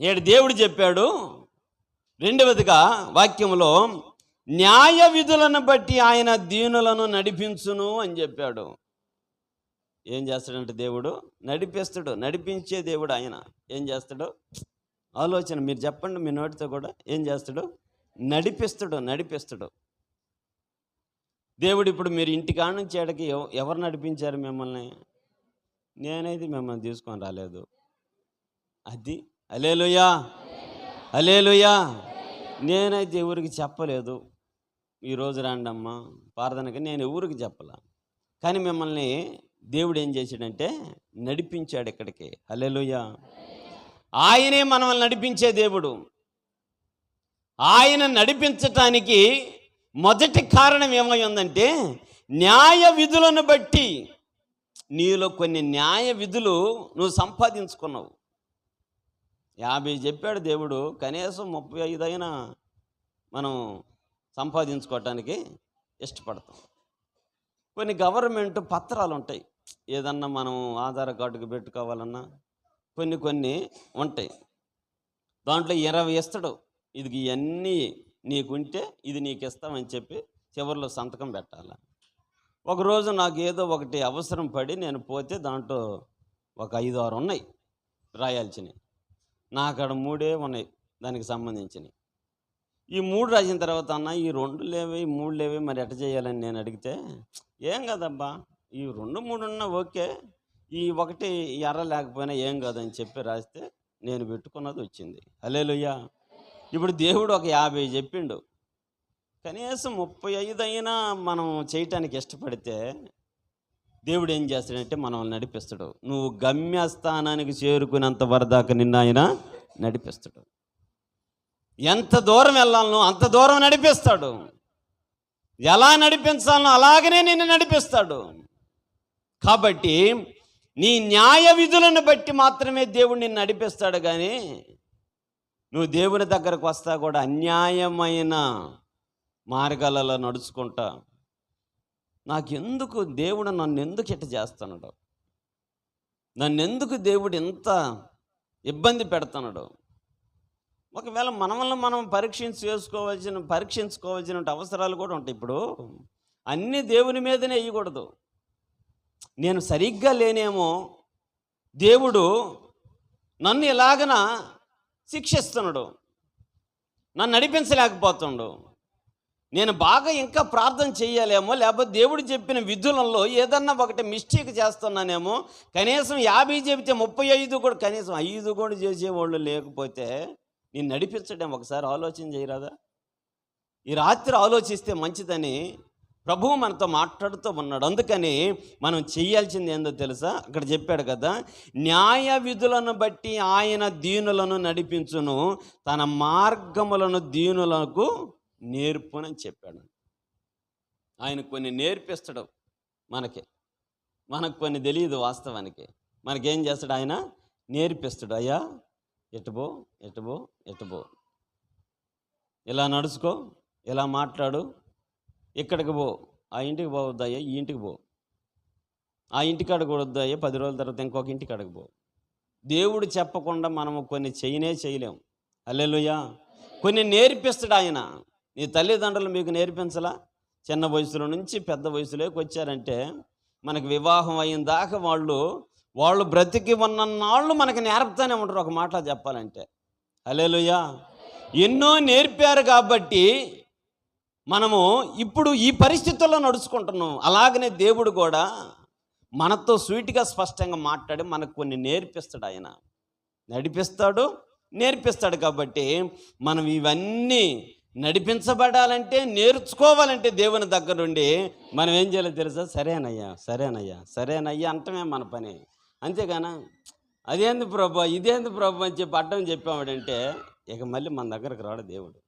నేడు దేవుడు చెప్పాడు రెండవదిగా వాక్యంలో న్యాయ విధులను బట్టి ఆయన దీనులను నడిపించును అని చెప్పాడు. ఏం చేస్తాడంటే దేవుడు? నడిపిస్తాడు నడిపించే దేవుడు ఆయన. ఏం చేస్తాడు? ఆలోచన మీరు చెప్పండి మీ నోటితో కూడా ఏం చేస్తాడు? నడిపిస్తాడు నడిపిస్తాడు. దేవుడు ఇప్పుడు మీరు ఇంటికాడ నుంచి ఏడకి ఎవరు నడిపించారు మిమ్మల్ని? నేనైతే మిమ్మల్ని తీసుకొని రాలేదు. అది అలేలుయా అలేలుయా నేనైతే ఎవరికి చెప్పలేదు. ఈరోజు రాండమ్మా. ప్రార్థనకి నేను ఎవరికి చెప్పలా. కానీ మిమ్మల్ని దేవుడు ఏం చేశాడంటే నడిపించాడు ఇక్కడికి. అలేలుయా ఆయనే మనల్ని నడిపించే దేవుడు. ఆయన నడిపించటానికి మొదటి కారణం ఏమై ఉందంటే న్యాయ విధులను బట్టి నీలో కొన్ని న్యాయ విధులు నువ్వు సంపాదించుకున్నావు. యాభై చెప్పాడు దేవుడు కనీసం ముప్పై ఐదు అయినా మనం సంపాదించుకోవటానికి ఇష్టపడతాం. కొన్ని గవర్నమెంట్ పత్రాలు ఉంటాయి. ఏదన్నా మనం ఆధార్ కార్డుకి పెట్టుకోవాలన్నా కొన్ని కొన్ని ఉంటాయి. దాంట్లో ఇరవై ఇస్తాడు. ఇది ఇవన్నీ నీకుంటే ఇది నీకు ఇస్తామని చెప్పి చివరిలో సంతకం పెట్టాలి? ఒకరోజు నాకు ఏదో ఒకటి అవసరం పడి నేను పోతే దాంట్లో ఒక ఐదు ఆరు ఉన్నాయి రాయాల్సినవి. నా అక్కడ మూడే ఉన్నాయి దానికి సంబంధించినవి ఈ మూడు రాసిన తర్వాత అన్న ఈ రెండు లేవే ఈ మూడు లేవే మరి ఎట్ట చేయాలని నేను అడిగితే ఏం కాదబ్బా ఈ రెండు మూడు ఉన్నా ఓకే ఈ ఒకటి ఎర్ర లేకపోయినా ఏం కాదని చెప్పి రాస్తే నేను పెట్టుకున్నది వచ్చింది. అలేలుయ్యా ఇప్పుడు దేవుడు ఒక యాభై చెప్పిండు. కనీసం ముప్పై ఐదు అయినా మనం చేయటానికి ఇష్టపడితే దేవుడు ఏం చేస్తాడంటే మనల్ని నడిపిస్తాడు. నువ్వు గమ్యస్థానానికి చేరుకునేంత వరదాకా నిన్న ఆయన నడిపిస్తాడు. ఎంత దూరం వెళ్ళాలనో అంత దూరం నడిపిస్తాడు. ఎలా నడిపించాలనో అలాగనే నిన్ను నడిపిస్తాడు. కాబట్టి నీ న్యాయ విధులను బట్టి మాత్రమే దేవుడు నిన్ను నడిపిస్తాడు కానీ నువ్వు దేవుని దగ్గరకు వస్తా కూడా అన్యాయమైన మార్గాలలో నడుచుకుంటా నాకెందుకు దేవుడు నన్ను ఎందుకు ఇట్ట చేస్తున్నాడు? నన్ను ఎందుకు దేవుడు ఎంత ఇబ్బంది పెడుతున్నాడు? ఒకవేళ మనల్ని మనం పరీక్షించి చేసుకోవాల్సిన పరీక్షించుకోవాల్సిన అవసరాలు కూడా ఉంటాయి. ఇప్పుడు అన్నీ దేవుని మీదనే వేయకూడదు. నేను సరిగ్గా లేనేమో దేవుడు నన్ను ఇలాగన శిక్షిస్తున్నాడు. నన్ను నడిపించలేకపోతుండు నేను బాగా ఇంకా ప్రార్థన చేయాలేమో లేకపోతే దేవుడు చెప్పిన విధులలో ఏదన్నా ఒకటి మిస్టేక్ చేస్తున్నానేమో కనీసం యాభై చెబితే ముప్పై ఐదు కూడా కనీసం ఐదు కూడా చేసేవాళ్ళు లేకపోతే నేను నడిపించడం ఒకసారి ఆలోచన చేయరాదా? ఈ రాత్రి ఆలోచిస్తే మంచిదని ప్రభువు మనతో మాట్లాడుతూ ఉన్నాడు. అందుకని మనం చేయాల్సింది ఏందో తెలుసా? అక్కడ చెప్పాడు కదా న్యాయ విధులను బట్టి ఆయన దీనులను నడిపించును తన మార్గములను దీనులకు నేర్పునని చెప్పాడు. ఆయన కొన్ని నేర్పిస్తాడు మనకి. మనకు కొన్ని తెలియదు వాస్తవానికి. మనకేం చేస్తాడు ఆయన? నేర్పిస్తాడు. అయ్యా ఎటుబో ఎటుబో ఎటుబో ఇలా నడుచుకో ఇలా మాట్లాడు. ఇక్కడికి పో. ఆ ఇంటికి పోవద్దయ్యా ఈ ఇంటికి పో. ఆ ఇంటికాడ కూడా పది రోజుల తర్వాత ఇంకొక ఇంటికి పో. దేవుడు చెప్పకుండా మనము కొన్ని చేయనే చేయలేం. అల్లెలుయ్యా కొన్ని నేర్పిస్తాడు ఆయన. నీ తల్లిదండ్రులు మీకు నేర్పించలా? చిన్న వయసులో నుంచి పెద్ద వయసులోకి వచ్చారంటే మనకు వివాహం అయిన దాకా వాళ్ళు వాళ్ళు బ్రతికి ఉన్న నాళ్ళు మనకి నేర్పుతానే ఉంటారు ఒక మాట చెప్పాలంటే. అలేలుయ్యా ఎన్నో నేర్పారు కాబట్టి మనము ఇప్పుడు ఈ పరిస్థితుల్లో నడుచుకుంటున్నాం. అలాగనే దేవుడు కూడా మనతో స్వీట్గా స్పష్టంగా మాట్లాడి మనకు కొన్ని నేర్పిస్తాడు ఆయన. నడిపిస్తాడు నేర్పిస్తాడు కాబట్టి మనం ఇవన్నీ నడిపించబడాలంటే నేర్చుకోవాలంటే దేవుని దగ్గరుండి మనం ఏం చేయాలో తెలుసా? సరేనయ్యా సరేనయ్యా సరేనయ్యా అంటమే మన పని. అంతేగానా అదేంది ప్రభా ఇదేంది ప్రభా అని చెప్పి అడ్డం చెప్పామంటే ఇక మళ్ళీ మన దగ్గరకు రాడు దేవుడు.